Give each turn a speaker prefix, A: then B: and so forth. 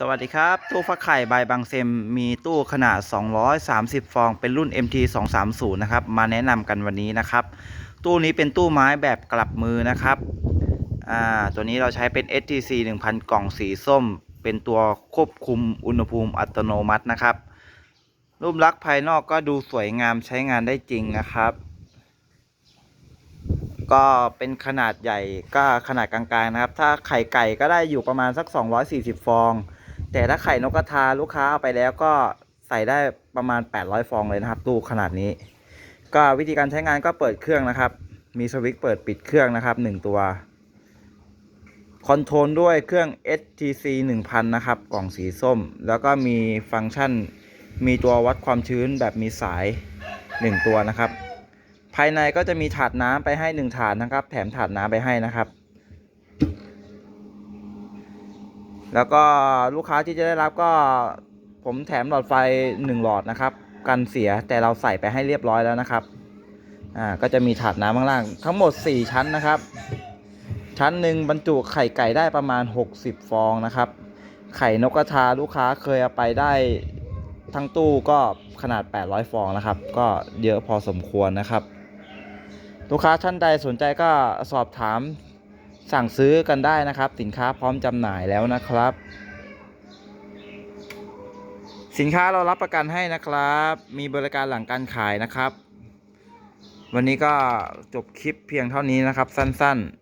A: สวัสดีครับ ตู้ฟักไข่ใบบางเซมมีตู้ขนาด 230 ฟอง เป็นรุ่น MT 230นะครับ มาแนะนำกันวันนี้นะครับ ตู้นี้เป็นตู้ไม้แบบกลับมือนะครับอ่าตัวนี้เราใช้เป็น STC 1000 กล่องสีส้ม เป็นตัวควบคุมอุณหภูมิอัตโนมัตินะครับ รูปลักษณ์ภายนอกก็ดูสวยงามใช้งานได้จริงนะครับ ก็เป็นขนาดใหญ่ก็ขนาดกลางๆนะครับ ถ้าไข่ไก่ก็ได้อยู่ประมาณสัก 240 ฟอง แต่ถ้าไข่นกกระทาลูกค้าเอาไปแล้วก็ใส่ได้ประมาณ 800 ฟองเลยนะครับ ตู้ขนาดนี้ ก็วิธีการใช้งานก็เปิดเครื่องนะครับ มีสวิตช์เปิดปิดเครื่องนะครับ 1 ตัว คอนโทรลด้วยเครื่อง STC 1000 นะครับ กล่องสีส้ม แล้วก็มีฟังก์ชัน มีตัววัดความชื้นแบบมีสาย 1 ตัวนะครับ ภายในก็จะมีถาดน้ำไปให้ 1 ถาดนะครับ แถมถาดน้ำไปให้นะครับ แล้วก็ลูกค้าที่จะได้รับก็ผมแถมหลอดไฟ 1 หลอดนะครับ กันเสียแต่เราใส่ไปให้เรียบร้อยแล้วนะครับอ่าก็จะมีถาดน้ำข้างล่าง ทั้งหมด 4 ชั้นนะครับ ชั้นหนึ่งบรรจุไข่ไก่ได้ประมาณ 60 ฟองนะครับ ไข่นกกระทาลูกค้าเคยเอาไปได้ทั้งตู้ก็ขนาด 800 ฟองนะครับ ก็เยอะพอสมควรนะครับ ลูกค้าท่านใดสนใจก็สอบถาม สั่งซื้อกันได้นะครับ สินค้าพร้อมจำหน่ายแล้วนะครับ สินค้าเรารับประกันให้นะครับ มีบริการหลังการขายนะครับ วันนี้ก็จบคลิปเพียงเท่านี้นะครับ สั้น ๆ